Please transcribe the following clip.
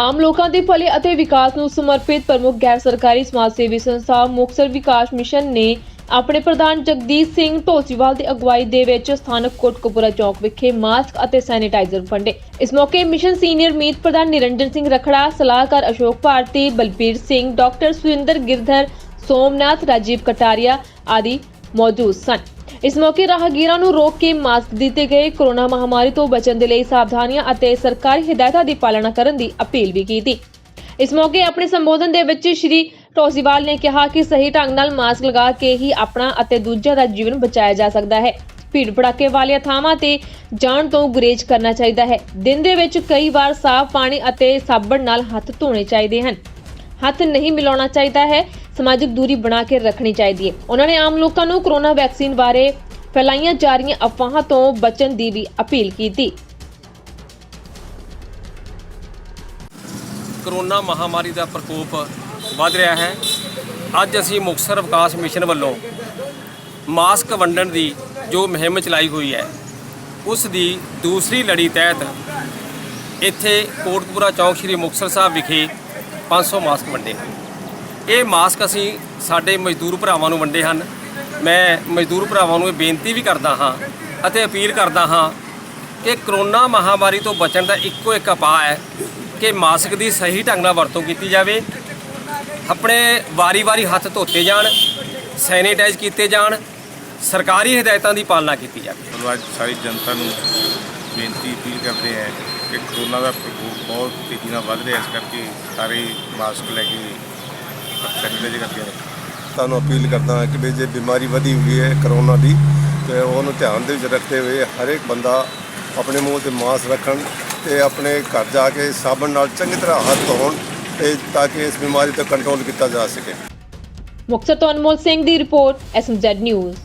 ਆਮ ਲੋਕਾਂ ਦੇ ਭਲੇ ਅਤੇ ਵਿਕਾਸ ਨੂੰ ਸਮਰਪਿਤ ਪ੍ਰਮੁੱਖ ਗੈਰ ਸਰਕਾਰੀ ਸਮਾਜ ਸੇਵੀ ਸੰਸਥਾ ਮੁਕਤਸਰ ਵਿਕਾਸ ਮਿਸ਼ਨ ਨੇ ਆਪਣੇ ਪ੍ਰਧਾਨ ਜਗਦੀਸ਼ ਸਿੰਘ ਢੋਸੀਵਾਲ ਦੀ ਅਗਵਾਈ ਦੇ ਵਿੱਚ ਸਥਾਨਕ ਕੋਟਕਪੂਰਾ ਚੌਕ ਵਿਖੇ ਮਾਸਕ ਅਤੇ ਸੈਨੀਟਾਈਜ਼ਰ ਵੰਡੇ। ਇਸ ਮੌਕੇ ਮਿਸ਼ਨ ਸੀਨੀਅਰ ਮੀਤ ਪ੍ਰਧਾਨ ਨਿਰੰਜਨ ਸਿੰਘ ਰਖੜਾ, ਸਲਾਹਕਾਰ ਅਸ਼ੋਕ ਭਾਰਤੀ, ਬਲਬੀਰ ਸਿੰਘ, ਡਾਕਟਰ ਸੁਰਿੰਦਰ ਗਿਰਧਰ, ਸੋਮਨਾਥ, ਰਾਜੀਵ ਕਟਾਰੀਆ ਆਦਿ ਮੌਜੂਦ ਸਨ। ਇਸ ਮੌਕੇ ਰਾਹਗੀਰਾਂ ਨੂੰ ਰੋਕ ਕੇ ਮਾਸਕ ਦਿੱਤੇ ਗਏ। ਕੋਰੋਨਾ ਮਹਾਮਾਰੀ ਤੋਂ ਬਚਣ ਦੇ ਲਈ ਸਾਵਧਾਨੀਆਂ ਅਤੇ ਸਰਕਾਰੀ ਹਦਾਇਤਾਂ ਦੀ ਪਾਲਣਾ ਕਰਨ ਦੀ ਅਪੀਲ ਵੀ ਕੀਤੀ। ਇਸ ਮੌਕੇ ਆਪਣੇ ਸੰਬੋਧਨ ਦੇ ਵਿੱਚ ਸ਼੍ਰੀ ਟੋਸੀਵਾਲ ਨੇ ਕਿਹਾ ਕਿ ਸਹੀ ਢੰਗ ਨਾਲ ਮਾਸਕ ਲਗਾ ਕੇ ਹੀ ਆਪਣਾ ਅਤੇ ਦੂਜਿਆਂ ਦਾ ਜੀਵਨ ਬਚਾਇਆ ਜਾ ਸਕਦਾ ਹੈ। ਭੀੜ ਭੜਾਕੇ ਵਾਲੀਆਂ ਥਾਵਾਂ ਤੇ ਜਾਣ ਤੋਂ ਗੁਰੇਜ਼ ਕਰਨਾ ਚਾਹੀਦਾ ਹੈ। ਦਿਨ ਦੇ ਵਿੱਚ ਕਈ ਵਾਰ ਸਾਫ਼ ਪਾਣੀ ਅਤੇ ਸਾਬਣ ਨਾਲ ਹੱਥ ਧੋਣੇ ਚਾਹੀਦੇ ਹਨ। ਹੱਥ ਨਹੀਂ ਮਿਲਾਉਣਾ ਚਾਹੀਦਾ ਹੈ। ਸਮਾਜਿਕ ਦੂਰੀ ਬਣਾ ਕੇ ਰੱਖਣੀ ਚਾਹੀਦੀ ਹੈ। ਉਹਨਾਂ ਨੇ ਆਮ ਲੋਕਾਂ ਨੂੰ ਕੋਰੋਨਾ ਵੈਕਸੀਨ ਬਾਰੇ ਫੈਲਾਈਆਂ ਜਾ ਰਹੀਆਂ ਅਫਵਾਹਾਂ ਤੋਂ ਬਚਣ ਦੀ ਵੀ ਅਪੀਲ ਕੀਤੀ। ਕਰੋਨਾ ਮਹਾਮਾਰੀ ਦਾ ਪ੍ਰਕੋਪ ਵੱਧ ਰਿਹਾ ਹੈ। ਅੱਜ ਅਸੀਂ ਮੁਕਤਸਰ ਵਿਕਾਸ ਮਿਸ਼ਨ ਵੱਲੋਂ ਮਾਸਕ ਵੰਡਣ ਦੀ ਜੋ ਮੁਹਿੰਮ ਚਲਾਈ ਹੋਈ ਹੈ, ਉਸ ਦੀ ਦੂਸਰੀ ਲੜੀ ਤਹਿਤ ਇੱਥੇ ਕੋਟਕਪੂਰਾ ਚੌਕ ਸ੍ਰੀ ਮੁਕਤਸਰ ਸਾਹਿਬ ਵਿਖੇ 500 ਮਾਸਕ ਵੰਡੇ ਹਨ ਇਹ ਮਾਸਕ ਅਸੀਂ ਸਾਡੇ ਮਜ਼ਦੂਰ ਭਰਾਵਾਂ ਨੂੰ ਵੰਡੇ ਹਨ। ਮੈਂ ਮਜ਼ਦੂਰ ਭਰਾਵਾਂ ਨੂੰ ਇਹ ਬੇਨਤੀ ਵੀ ਕਰਦਾ ਹਾਂ ਅਤੇ ਅਪੀਲ ਕਰਦਾ ਹਾਂ ਕਿ ਕਰੋਨਾ ਮਹਾਮਾਰੀ ਤੋਂ ਬਚਣ ਦਾ ਇੱਕੋ ਇੱਕ ਉਪਾਅ ਹੈ ਕਿ ਮਾਸਕ ਦੀ ਸਹੀ ਢੰਗ ਨਾਲ ਵਰਤੋਂ ਕੀਤੀ ਜਾਵੇ। ਆਪਣੇ ਵਾਰੀ-ਵਾਰੀ ਹੱਥ ਧੋਤੇ ਜਾਣ, ਸੈਨੀਟਾਈਜ਼ ਕੀਤੇ ਜਾਣ, ਸਰਕਾਰੀ ਹਦਾਇਤਾਂ ਦੀ ਪਾਲਣਾ ਕੀਤੀ ਜਾਵੇ। ਮਤਲਬ ਅੱਜ ਸਾਰੀ ਜਨਤਾ ਨੂੰ ਬੇਨਤੀ ਅਪੀਲ ਕਰਦੇ ਹੈ ਕਿ ਕਰੋਨਾ ਦਾ ਪ੍ਰਕੋਪ ਬਹੁਤ ਤੇਜ਼ੀ ਨਾਲ ਵੱਧ ਰਿਹਾ ਇਸ ਕਰਕੇ ਸਾਰੇ ਮਾਸਕ ਲੈ ਕੇ ਸੈਨੀਟਾਈਜ਼ ਕਰਕੇ ਤੁਹਾਨੂੰ ਅਪੀਲ ਕਰਦਾ ਹਾਂ ਕਿ ਵੀ ਜੇ ਬਿਮਾਰੀ ਵਧੀ ਹੋਈ ਹੈ ਕਰੋਨਾ ਦੀ, ਤੇ ਉਹਨੂੰ ਧਿਆਨ ਦੇ ਵਿੱਚ ਰੱਖਦੇ ਹੋਏ ਹਰ ਇੱਕ ਬੰਦਾ ਆਪਣੇ ਮੂੰਹ ਤੇ ਮਾਸਕ ਰੱਖਣ ਤੇ ਆਪਣੇ ਘਰ ਜਾ ਕੇ ਸਾਬਣ ਨਾਲ ਚੰਗੀ ਤਰ੍ਹਾਂ ਹੱਥ ਧੋਣ ਤੇ ਤਾਂ ਕਿ ਇਸ ਬਿਮਾਰੀ ਤੋਂ ਕੰਟਰੋਲ ਕੀਤਾ ਜਾ ਸਕੇ। ਮੁਕਤਸਰ ਤੋਂ ਅਨਮੋਲ ਸਿੰਘ ਦੀ report S M Z news